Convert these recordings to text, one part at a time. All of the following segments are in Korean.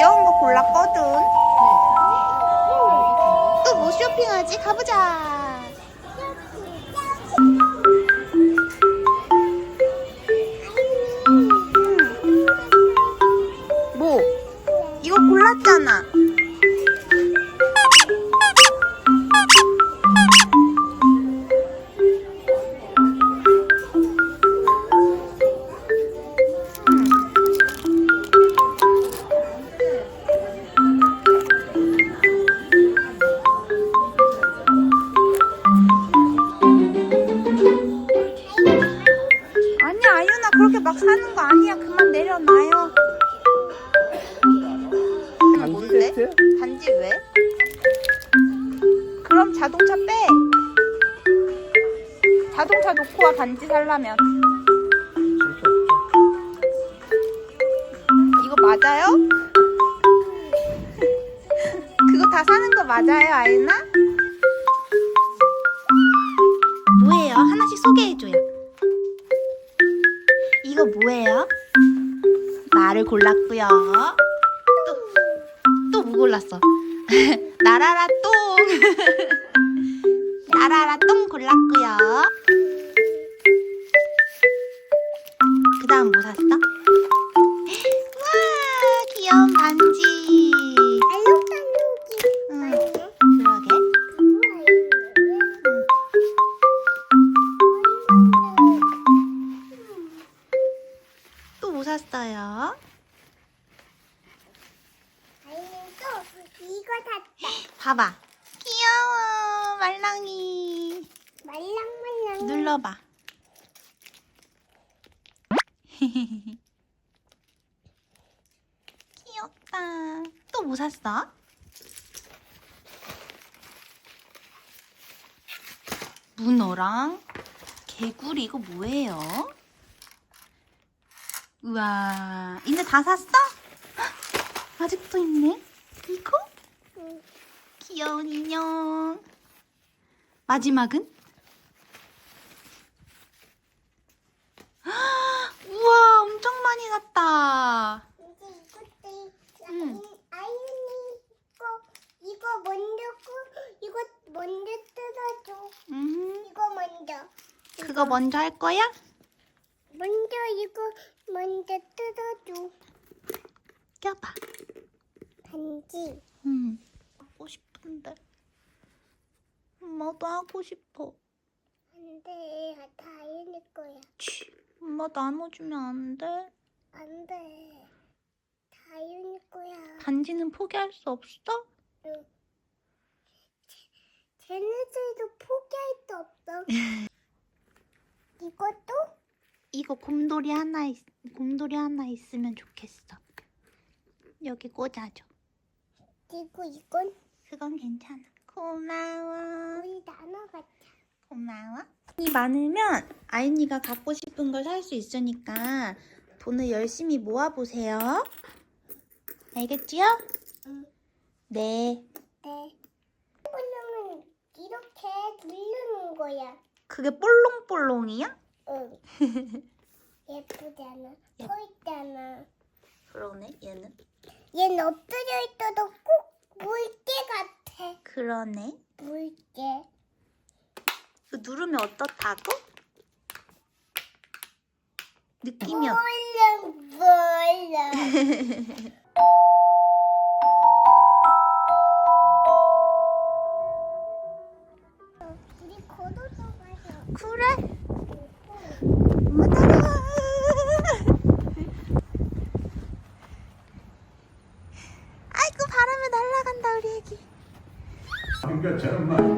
귀여운 거 골랐거든. 또 뭐 쇼핑하지? 가보자. 자동차 놓고 와 반지 살라면. 이거 맞아요? 그거 다 사는 거 맞아요, 아유나? 뭐예요? 하나씩 소개해줘요. 이거 뭐예요? 나를 골랐고요. 또, 또 뭐 골랐어? 나라라 똥. 나라라 똥 골랐고요. 봐봐. 귀여워, 말랑이. 말랑말랑. 눌러봐. 귀엽다. 또 뭐 샀어? 문어랑 개구리 이거 뭐예요? 우와, 이제 다 샀어? 헉, 아직도 있네. 이거? 응. 귀여운 인형. 마지막은? 우와, 엄청 많이 샀다. 이제 이것도 응. 아윤이 이거 이거 먼저 고 이거 먼저 뜯어줘. 음, 이거 먼저. 그거 먼저 할 거야? 먼저 이거 먼저 뜯어줘. 껴봐. 반지. 음, 싶은데. 엄마도 하고 싶어. 안 돼. 다 아윤이 거야. 치, 엄마 나눠주면 안 돼? 안 돼. 다 아윤이 거야. 반지는 포기할 수 없어? 응. 쟤네들도 포기할 수 없어. 이것도? 이거 곰돌이 하나 있, 곰돌이 하나 있으면 좋겠어. 여기 꽂아줘. 그리고 이건 그건 괜찮아. 고마워. 우리 나눠 갖자. 고마워. 돈이 많으면 아윤이가 갖고 싶은 걸 살 수 있으니까 돈을 열심히 모아보세요. 알겠지요? 응. 네. 네. 볼륨은 이렇게 누르는 거야. 그게 볼롱볼롱이야? 응. 예쁘잖아. 예. 서 있잖아. 그러네, 얘는. 얘는 엎드려 있어도 꼭 물개 같아. 그러네. 물개. 그 누르면 어떻다고? 느낌이 어. 어때? 볼륨 볼륨. 우리 걸어서 가자. 그래? 엄마 따라와. 아이고 바람에 날아간다 우리 애기. 그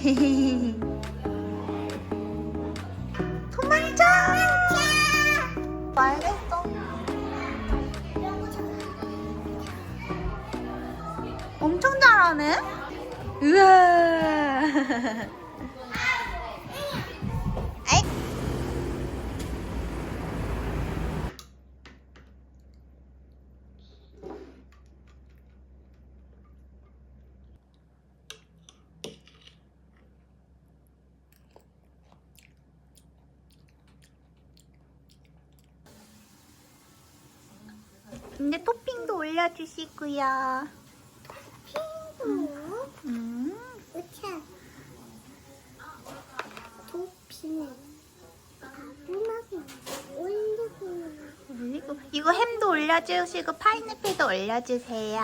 도망쳐! 알겠어. 엄청 잘하네. 우와. 올려주시고요. 음. 마지막에 올리고. 올리고 이거 햄도 올려주시고 파인애플도 올려주세요.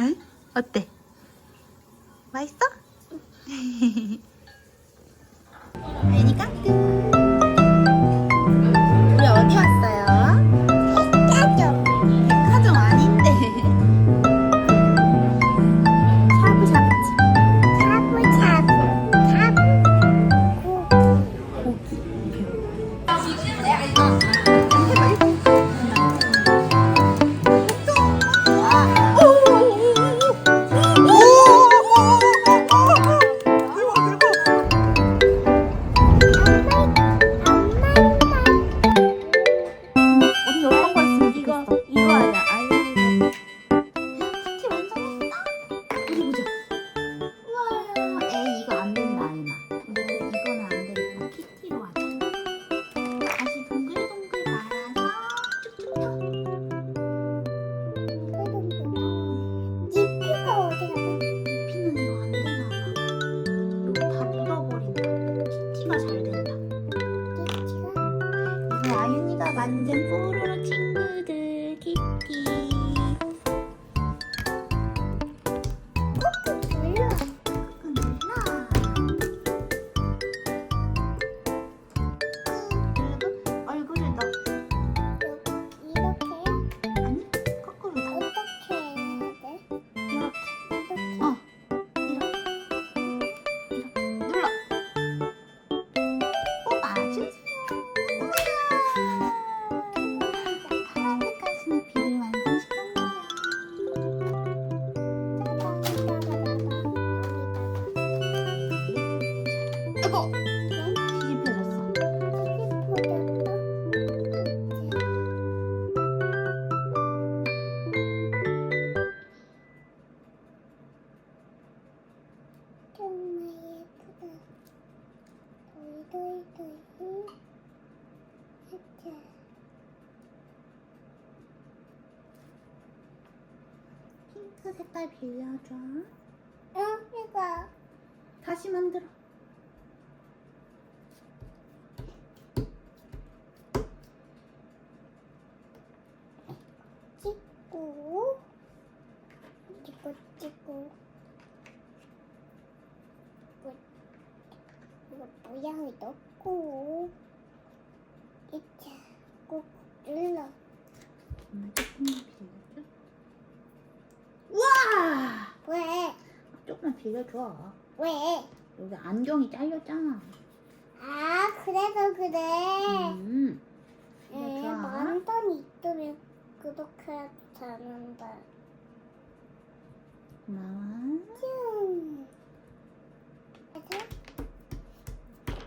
응? 어때? 맛있어? 아니 깍두. 찍고, 찍고. 이거, 이거 모양을 넣고. 이차. 꼭 눌러. 조금만 빌려줘 우와 왜? 조금만 빌려줘 왜? 여기 안경이 잘렸잖아 아, 그래서 그래. 음. 좋아? 만원 있으면 그렇게 되는데. 고마워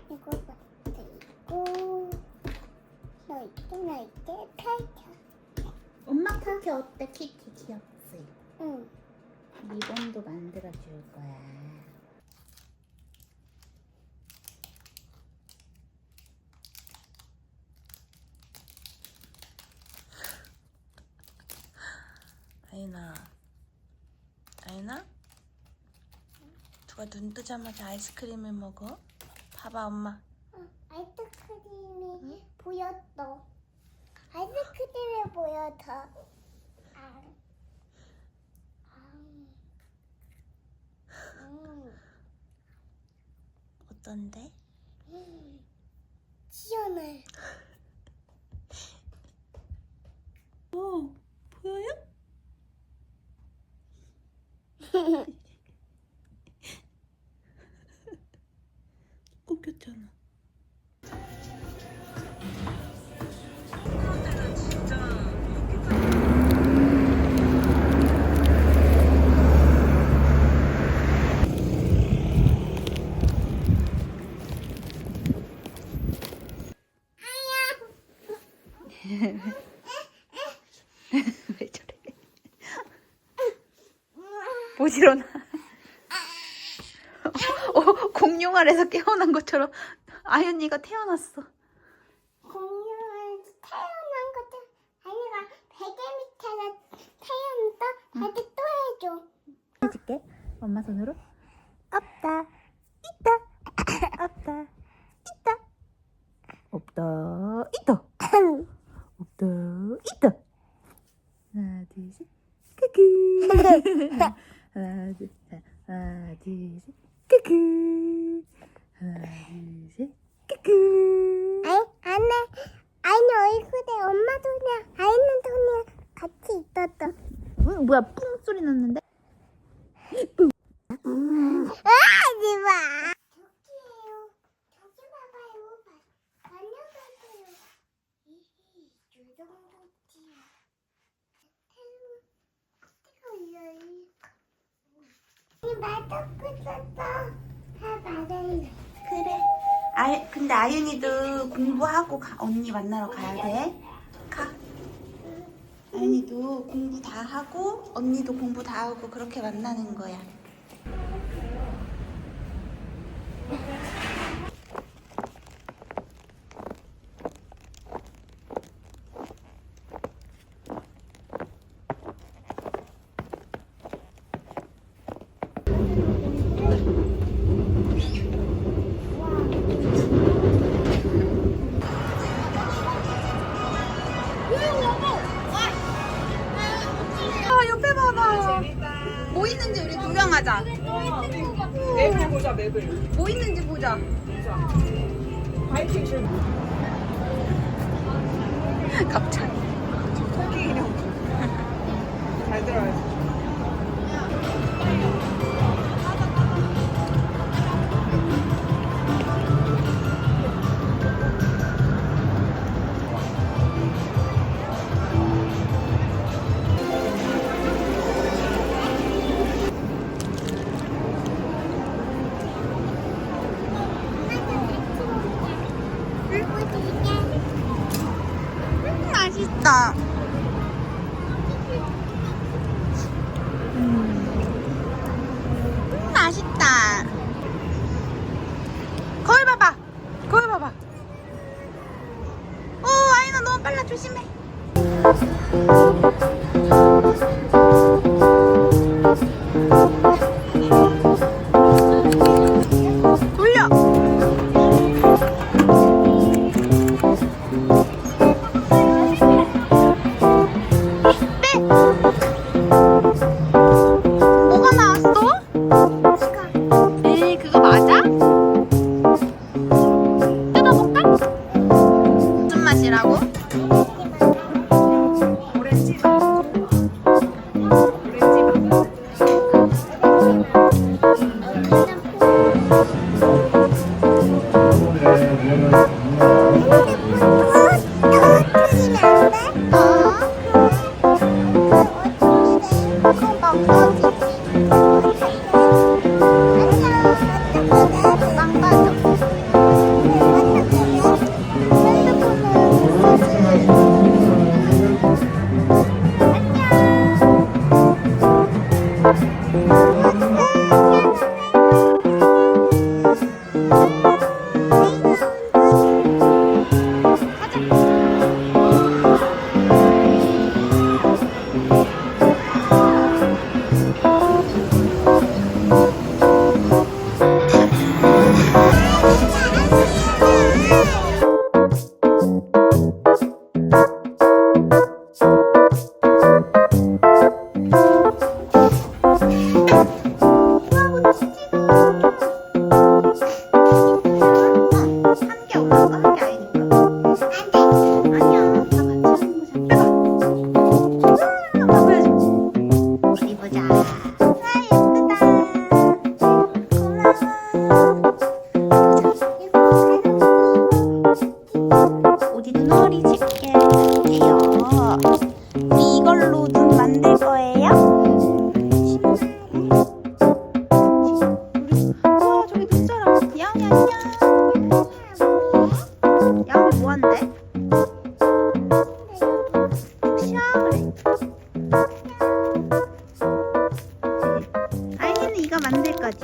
이거 그리고 너 있게 너 있게 펼쳐. 엄마 쿠키 어때? 키티 귀엽지? 응. 리본도 만들어 줄 거야 아이나 아이나 누가 눈 뜨자마자 아이스크림을 먹어? 봐봐 엄마 어, 아이스크림이 보였어. 아이스크림을 보여서. 아. 아. 음. 어떤데? 음. 시원해. 어, 보여요? 꺾였잖아. 왜 저래? 못 일어나. 어, 공룡알에서 깨어난 것처럼 아연이가 태어났어. 공룡은 태어난 것도 아니라 베개 밑에서 태어났다. 다시 또 해줘. 해줄게. 엄마 손으로. 없다. 있다. 없다. 있다. 없다. 있다. 없다. 있다. 하나, 둘, 셋. 크크. 하나, 둘, 셋. 하나, 둘, 셋. 크크. 하나, 둘, 셋. 크크. 아이, 안에 얼굴에 엄마 손이랑 아이는 손이랑 같이 있었어. 응, 뭐야, 뿡 소리 났는데? 아, 하지 마. 저기에요. 저기 봐봐요. 다녀가세요. 이 정도지. 이 맛없고 있었어. 다 말해. 그래. 아, 근데 아윤이도 공부 하고 가- 언니 만나러 가야 돼. 가. 아윤이도 공부 다 하고 언니도 공부 다 하고 그렇게 만나는 거야. 있는지 우리 구경하자. 맵을 보자 맵을 뭐 있는지 보자. 파이팅 줄 갑자기. 토끼 인형 잘 들어야 지 음,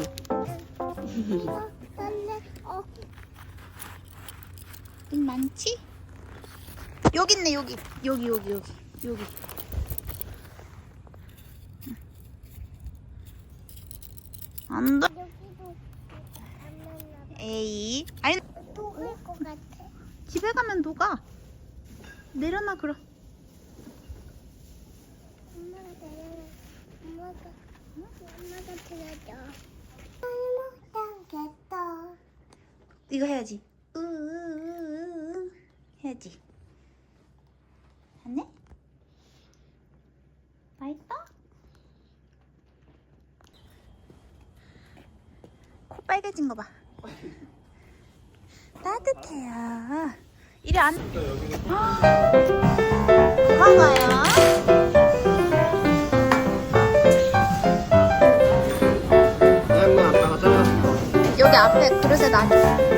만들 거지? 근데 어돈 많지? 여기 있네 여기 여기 여기 여기 여기 안돼. 에이 아니 녹을 것 같아. 집에 가면 녹아 내려놔 그럼 엄마가 내려. 엄마가 엄마가 들어줘. 잘못하겠다. 이거 해야지 으으으으 해야지 안네? 맛있어? 코 빨개진 거 봐. 따뜻해요. 이리 안. 먹어요. 그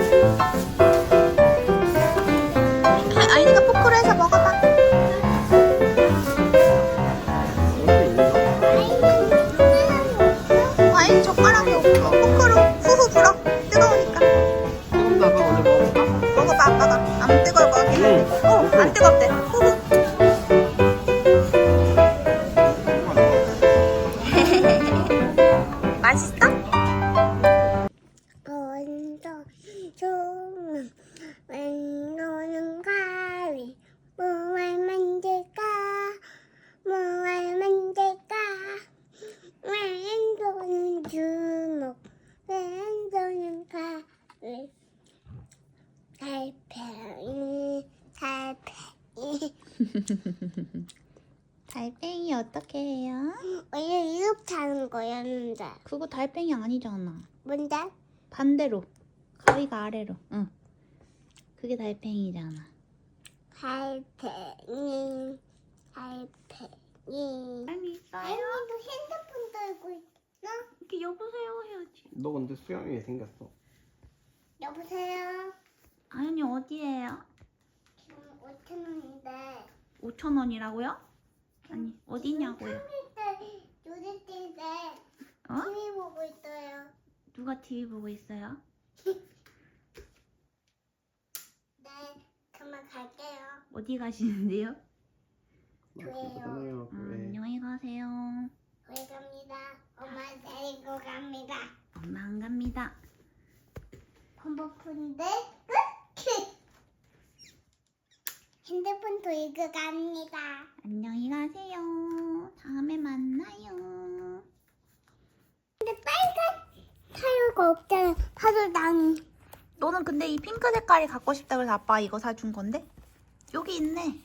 달팽이 달팽이 어떻게 해요? 원래 이렇게 하는 거였는데 그거 달팽이 아니잖아. 뭔데? 반대로. 가위가 아래로. 응. 그게 달팽이잖아. 달팽이 달팽이 아니? 아이도 핸드폰 들고 있어? 이렇게 여보세요 해야지. 너 근데 수영이 생겼어. 여보세요? 아연이 어디에요? 지금 5천 원인데 5천 원이라고요? 아니 어디냐고요? 때 요리 때인데 어? TV 보고 있어요 누가 TV 보고 있어요? 네 그만 갈게요 어디 가시는데요? 교회요 아, 왜? 안녕히 가세요. 왜 갑니다 엄마 데리고 갑니다 엄마 안 갑니다. 컴버푼데 끝 핸드폰 들고 갑니다 안녕히 가세요. 다음에 만나요. 근데 빨간 타요가 없잖아 파도 난 너는 근데 이 핑크 색깔이 갖고 싶다 그래서 아빠 이거 사준 건데? 여기 있네.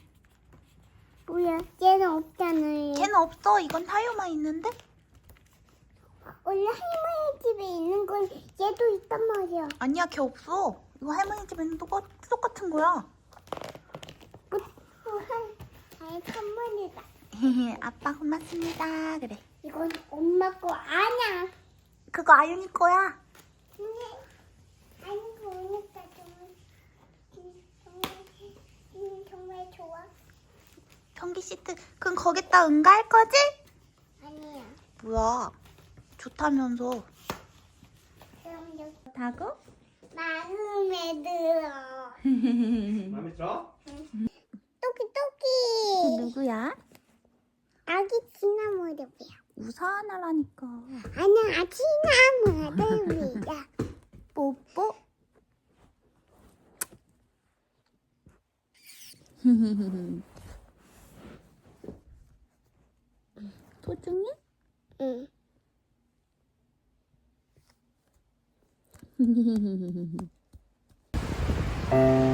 뭐야 얘는 없잖아요 걔는 없어. 이건 타요만 있는데? 원래 할머니 집에 있는 건 얘도 있단 말이야. 아니야, 걔 없어. 이거 할머니 집에 있는 똑같, 똑같은 거야. 잘 선물이다. 아빠 고맙습니다. 그래. 이건 엄마 거 아냐. 그거 아윤이 거야. 근데 아니 보니까 정말 음, 정말 음, 정말 좋아. 전기 시트. 그럼 거기다 응가할 거지? 아니야. 뭐야. 좋다면서. 그럼 여기 다고? 마음에 들어. 마음에 들어? 토끼 걔 누구야? 아기 지나무렵이야. 우산하라니까. 아니, 아 지나무렵이야. 뽀뽀. 소중이? 응.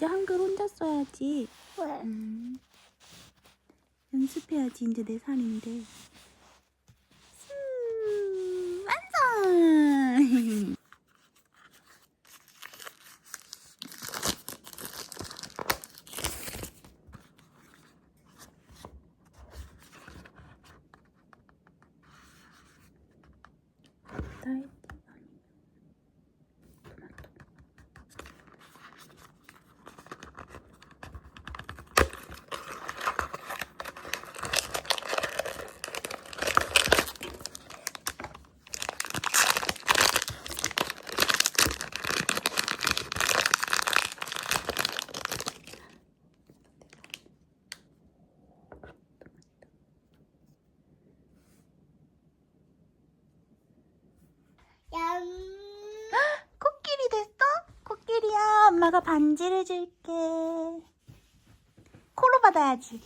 이제 한글 혼자 써야지. 왜? 음. 연습해야지 이제 내 산인데. 음, 완전. 아빠가 반지를 줄게. 코로 받아야지.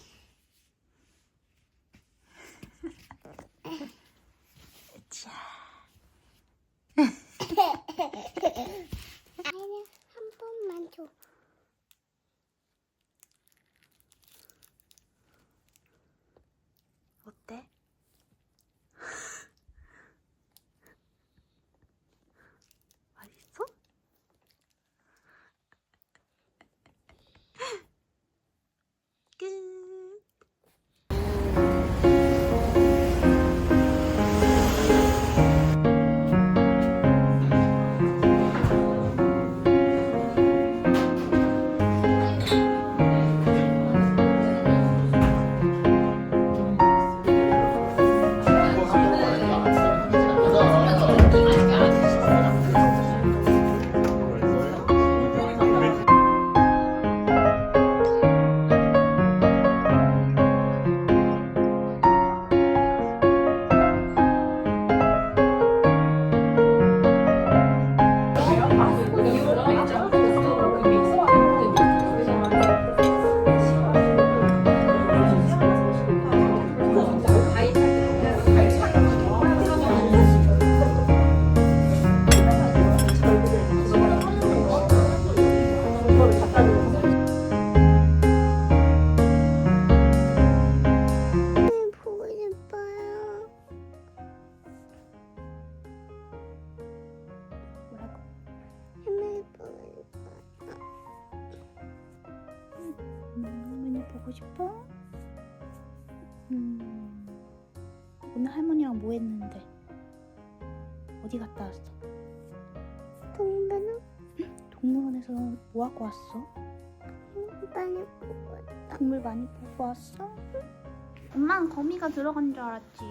어디 갔다 왔어? 동물원은? 동물원에서 뭐 하고 왔어? 동물 많이 보고 왔어. 동물 많이 보고 왔어? 엄마는 거미가 들어간 줄 알았지.